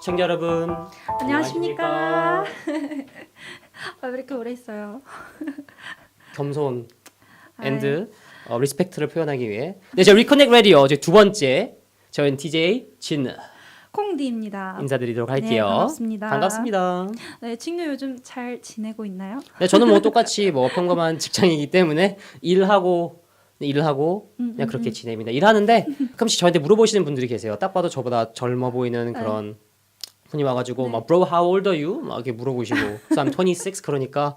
시청자 여러분 안녕하십니까. 아, 왜 이렇게 오래 있어요? 겸손. 앤드 어, 리스펙트를 표현하기 위해 네, 저 리커넥 라디오 이제 두 번째 저희는 DJ 진 콩디입니다. 인사드리도록 네, 할게요. 반갑습니다. 반갑습니다. 네, 친구 요즘 잘 지내고 있나요? 네, 저는 뭐 똑같이 뭐 평범한 직장이기 때문에 일하고 네, 일을 하고 음, 그냥 음, 그렇게 음. 지냅니다. 일하는데 가끔씩 저한테 물어보시는 분들이 계세요. 딱 봐도 저보다 젊어 보이는 그런 분이 와가지고 네. 막 bro how old are you? 막 이렇게 물어보시고 so I'm 26 그러니까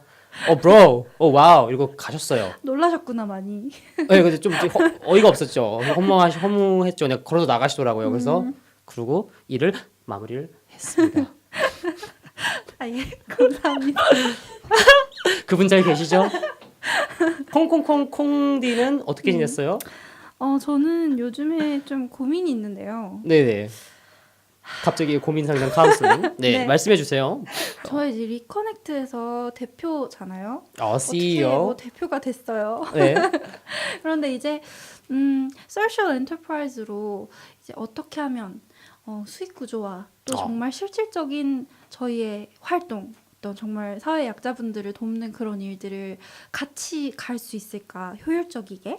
어 bro 어 와우 이러고 가셨어요. 놀라셨구나 많이. 네, 근데 좀 허, 어이가 없었죠. 허무하시 허무했죠. 그냥 걸어서 나가시더라고요. 그래서 음. 그러고 일을 마무리를 했습니다. 아 예, 감사합니다. 그분 잘 계시죠? 콩콩콩 콩디는 어떻게 음. 지냈어요? 어, 저는 요즘에 좀 고민이 있는데요. 네네. 갑자기 고민 상담 카운슬링. 네, 네. 말씀해 주세요. 저 이제 리커넥트에서 대표잖아요. 어, 어떻게 CEO. 뭐 대표가 됐어요. 네. 그런데 이제 음, 소셜 엔터프라이즈로 이제 어떻게 하면 어, 수익 구조와 또 어. 정말 실질적인 저희의 활동 또 정말 사회 약자분들을 돕는 그런 일들을 같이 갈 수 있을까 효율적이게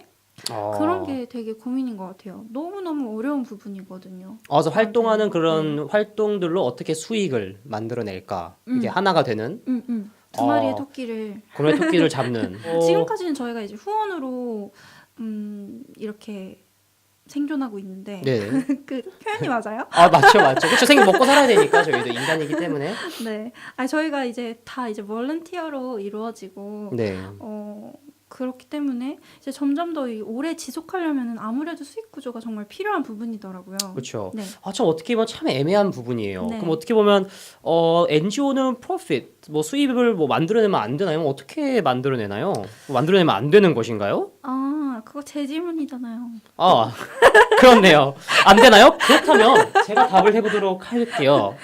어. 그런 게 되게 고민인 것 같아요. 너무 너무 어려운 부분이거든요. 어, 그래서 활동하는 네. 그런 활동들로 어떻게 수익을 만들어낼까 이게 음. 하나가 되는 음, 음. 두 어. 마리의 토끼를 그런 토끼를 잡는. 어, 지금까지는 저희가 이제 후원으로 음, 이렇게 생존하고 있는데 네. 그 표현이 맞아요? 아 맞죠 맞죠. 그렇죠. 생각 먹고 살아야 되니까 저희도 인간이기 때문에. 네. 아 저희가 이제 다 이제 volunteer로 이루어지고 네. 어 그렇기 때문에 이제 점점 더이 오래 지속하려면은 아무래도 수익 구조가 정말 필요한 부분이더라고요. 그렇죠. 네. 아, 참 어떻게 보면 참 애매한 부분이에요. 네. 그럼 어떻게 보면 어, NGO는 profit, 뭐 수입을 뭐 만들어내면 안 되나요? 어떻게 만들어내나요? 뭐 만들어내면 안 되는 것인가요? 아 그거 제 질문이잖아요. 아, 그렇네요. 안 되나요? 그렇다면 제가 답을 해보도록 할게요.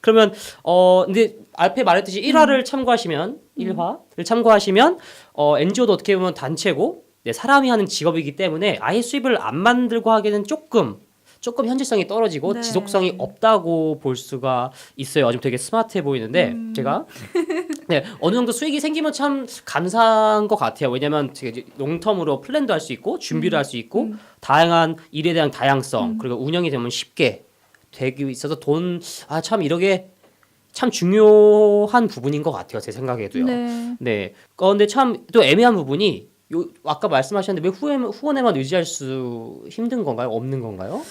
그러면 어 근데 앞에 말했듯이 1화를 참고하시면 1화를 참고하시면 어 NGO도 어떻게 보면 단체고 네, 사람이 하는 직업이기 때문에 아예 수입을 안 만들고 하기는 조금 조금 현실성이 떨어지고 네. 지속성이 없다고 볼 수가 있어요. 아주 되게 스마트해 보이는데 음. 제가 네 어느 정도 수익이 생기면 참 감사한 것 같아요. 왜냐면 되게 롱텀으로 플랜도 할 수 있고 준비를 할수 있고 음. 다양한 일에 대한 다양성 음. 그리고 운영이 되면 쉽게 되기 있어서 돈 아 참 이러게 참 중요한 부분인 것 같아요 제 생각에도요. 네. 네. 그런데 참 또 애매한 부분이 요 아까 말씀하셨는데 왜 후에, 후원에만 의지할 수 힘든 건가요? 없는 건가요?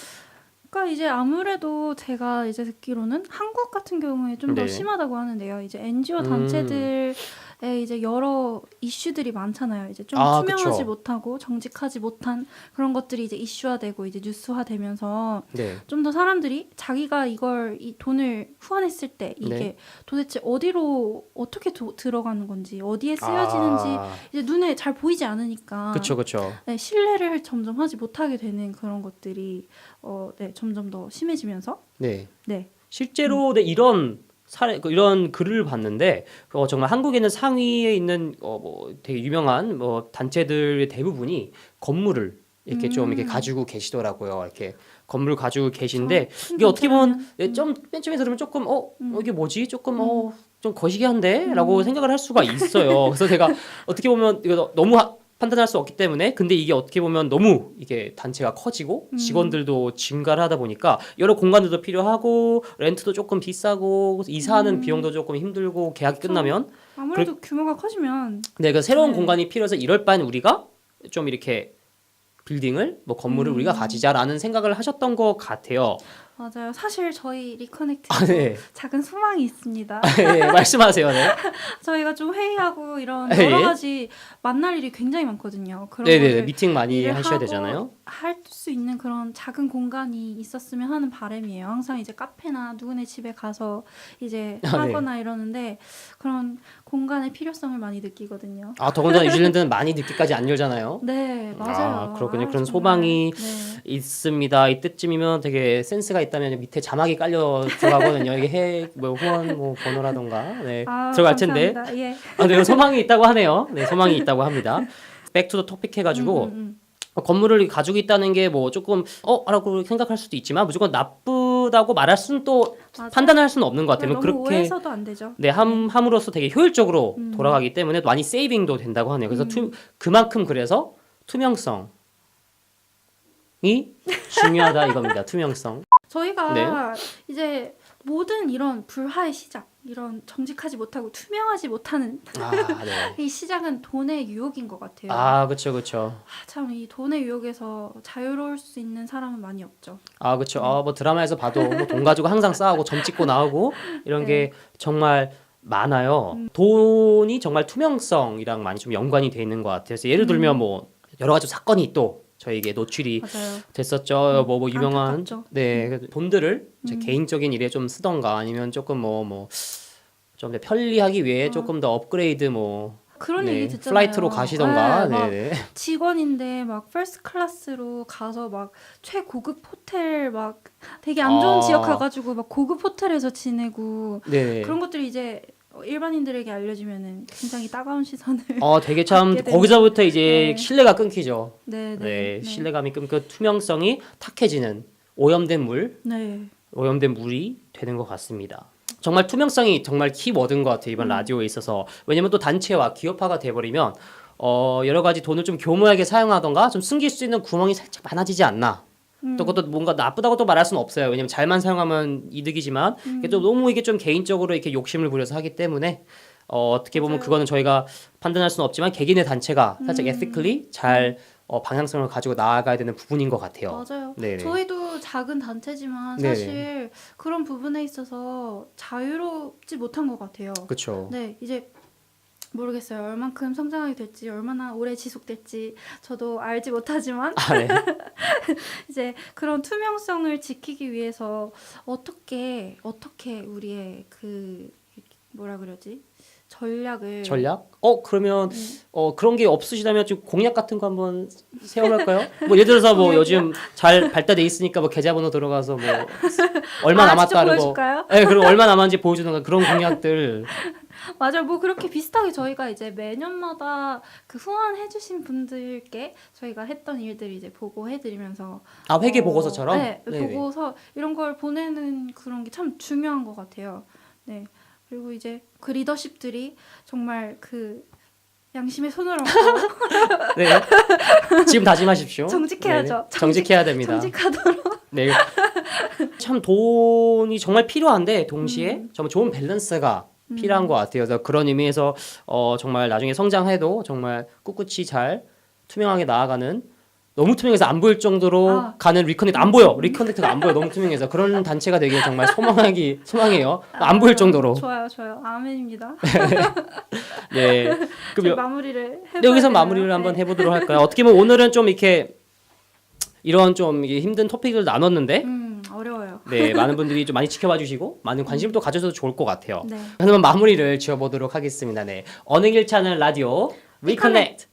그러니까 이제 아무래도 제가 이제 듣기로는 한국 같은 경우에 좀더 네. 심하다고 하는데요. 이제 NGO 음. 단체들 의 이제 여러 이슈들이 많잖아요. 이제 좀 아, 투명하지 그쵸. 못하고 정직하지 못한 그런 것들이 이제 이슈화되고 이제 뉴스화되면서 네. 좀 더 사람들이 자기가 이걸 이 돈을 후원했을 때 이게 네. 도대체 어디로 어떻게 도- 들어가는 건지 어디에 쓰여지는지 아, 이제 눈에 잘 보이지 않으니까 그쵸 그쵸. 네, 신뢰를 점점 하지 못하게 되는 그런 것들이 어, 네, 점점 더 심해지면서 네. 네. 실제로 네, 이런 사례 그 이런 글을 봤는데 어, 정말 한국에는 상위에 있는 어, 뭐 되게 유명한 뭐 단체들 대부분이 건물을 이렇게 좀 이렇게 음. 가지고 계시더라고요. 이렇게 건물 가지고 계신데 큰 이게 어떻게 보면 네, 음. 좀맨 처음에 들으면 조금 어, 음. 어, 이게 뭐지? 조금 음. 어, 좀 거시기한데라고 음. 생각을 할 수가 있어요. 그래서 제가 어떻게 보면 이거 너- 너무 하- 판단할 수 없기 때문에 근데 이게 어떻게 보면 너무 이게 단체가 커지고 음. 직원들도 증가를 하다 보니까 여러 공간들도 필요하고 렌트도 조금 비싸고 이사하는 음. 비용도 조금 힘들고 계약이. 끝나면 아무래도 규모가 커지면 네, 그 새로운 네. 공간이 필요해서 이럴 바엔 우리가 좀 이렇게 빌딩을 뭐 건물을 음. 우리가 가지자라는 생각을 하셨던 것 같아요. 맞아요. 사실 저희 리커넥트 아, 네. 작은 소망이 있습니다. 네, 말씀하세요. 네. 저희가 좀 회의하고 이런 예. 여러 가지 만날 일이 굉장히 많거든요. 그런 네, 네, 네. 미팅 많이 하셔야 되잖아요. 할 수 있는 그런 작은 공간이 있었으면 하는 바람이에요. 항상 이제 카페나 누구네 집에 가서 이제 아, 네. 하거나 이러는데 그런 공간의 필요성을 많이 느끼거든요. 아, 더군다나 뉴질랜드는 많이 늦게까지 안 열잖아요. 네, 맞아요. 아, 그렇군요. 그런 정말. 소망이 네. 있습니다. 이때쯤이면 되게 센스가 있 다면 밑에 자막이 깔려 들어가거든요. 이게 해뭐 후원 뭐 번호라던가 네, 아, 들어갈 텐데. 예. 아, 네, 소망이 있다고 하네요. 네, 소망이 있다고 합니다. 백투더 토픽 해가지고 음, 음, 건물을 가지고 있다는 게 뭐 조금 어라고 생각할 수도 있지만 무조건 나쁘다고 말할 수는 또 맞아요. 판단할 수는 없는 것 같아요. 너무 그렇게 오해해서도 안 되죠. 네, 함, 함으로써 되게 효율적으로 음. 돌아가기 때문에 많이 세이빙도 된다고 하네요. 그래서 음. 투, 그만큼 그래서 투명성이 중요하다 이겁니다. 투명성. 저희가 네. 이제 모든 이런 불화의 시작, 이런 정직하지 못하고 투명하지 못하는 아, 네. 이 시작은 돈의 유혹인 것 같아요. 아, 그렇죠, 그렇죠. 참이 돈의 유혹에서 자유로울 수 있는 사람은 많이 없죠. 아, 그렇죠. 아, 뭐 드라마에서 봐도 뭐 돈 가지고 항상 싸우고 점 찍고 나오고 이런 네. 게 정말 많아요. 음. 돈이 정말 투명성이랑 많이 좀 연관이 돼 있는 것 같아요. 그래서 예를 들면 음. 뭐 여러 가지 사건이 또 저에게 노출이 맞아요. 됐었죠. 뭐뭐 유명한 안타깝죠. 네그 돈들을 제 음. 개인적인 일에 좀 쓰던가 아니면 조금 뭐 뭐좀더 편리하기 위해 어. 조금 더 업그레이드 뭐 그런 네, 얘기 듣잖아요. 플라이트로 가시던가 네, 막 네, 네. 직원인데 막 퍼스트 클래스로 가서 막 최고급 호텔 막 되게 안 좋은 아. 지역 가가지고 막 고급 호텔에서 지내고 네. 그런 것들이 이제 일반인들에게 알려지면은 굉장히 따가운 시선을 어 되게 참 거기서부터 이제 네. 신뢰가 끊기죠. 네, 네, 네, 네. 신뢰감이 끊겨 투명성이 탁해지는 오염된 물, 네. 오염된 물이 되는 것 같습니다. 정말 투명성이 정말 키워드인 것 같아요 이번 음. 라디오에 있어서 왜냐면 또 단체와 기업화가 돼버리면 어 여러 가지 돈을 좀 교묘하게 사용하던가 좀 숨길 수 있는 구멍이 살짝 많아지지 않나 음. 또 그것도 뭔가 나쁘다고 또 말할 수는 없어요 왜냐면 잘만 사용하면 이득이지만 이게 또 너무 이게 좀 개인적으로 이렇게 욕심을 부려서 하기 때문에 어, 어떻게 보면 맞아요. 그거는 저희가 판단할 수는 없지만 개개인의 단체가 살짝 음. 에티클리 잘 어, 방향성을 가지고 나아가야 되는 부분인 것 같아요. 맞아요. 네네. 저희도 작은 단체지만 네네. 사실 그런 부분에 있어서 자유롭지 못한 것 같아요. 그렇죠. 네, 이제 모르겠어요. 얼만큼 성장하게 될지, 얼마나 오래 지속될지 저도 알지 못하지만 아, 네. 이제 그런 투명성을 지키기 위해서 어떻게 어떻게 우리의 그 뭐라 그러지 전략을 전략? 어 그러면 네. 어 그런 게 없으시다면 좀 공약 같은 거 한번 세워볼까요? 뭐 예를 들어서 뭐? 요즘 잘 발달돼 있으니까 뭐 계좌번호 들어가서 뭐 얼마 아, 진짜 남았다는 거. 보여줄까요? 네, 그리고 얼마 남았는지 보여주는 그런 공약들. 맞아요. 뭐 그렇게 비슷하게 저희가 이제 매년마다 그 후원해주신 분들께 저희가 했던 일들 이제 보고해드리면서 아 회계 어, 보고서처럼. 네, 네네. 보고서 이런 걸 보내는 그런 게 참 중요한 것 같아요. 네. 그리고 이제 그 리더십들이 정말 그 양심의 손을 얹고 네. 지금 다짐하십시오. 정직해야죠. 네네. 정직해야 됩니다. 정직하도록. 네. 참 돈이 정말 필요한데 동시에 음. 정말 좋은 밸런스가 필요한 것 같아요. 그래서 그런 의미에서 어, 정말 나중에 성장해도 정말 꿋꿋이 잘 투명하게 나아가는 너무 투명해서 안 보일 정도로 아. 가는 리커넥트 안 보여. 리커넥트가 안 보여. 너무 투명해서 그런 단체가 되길 정말 소망하기 소망해요. 안 보일 정도로. 좋아요, 좋아요. 아멘입니다. 네. 그럼 여- 마무리를 네, 여기서 되나요? 마무리를 한번 네. 해보도록 할까요? 어떻게 보면 오늘은 좀 이렇게 이런 좀 힘든 토픽을 나눴는데 음, 어려워요. 네 많은 분들이 좀 많이 지켜봐 주시고 많은 관심을 또 가져줘도 좋을 것 같아요. 네. 그러면 마무리를 지어보도록 하겠습니다. 네 어느 길 찾는 라디오 리커넥트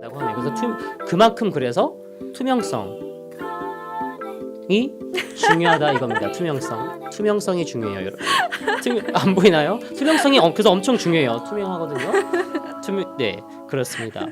라고 하네요. 그래서 투, 그만큼 그래서 투명성이 중요하다 이겁니다. 투명성 투명성이 중요해요, 여러분. 투, 안 보이나요? 투명성이 어, 그래서 엄청 중요해요. 투명하거든요. 투명 네 그렇습니다.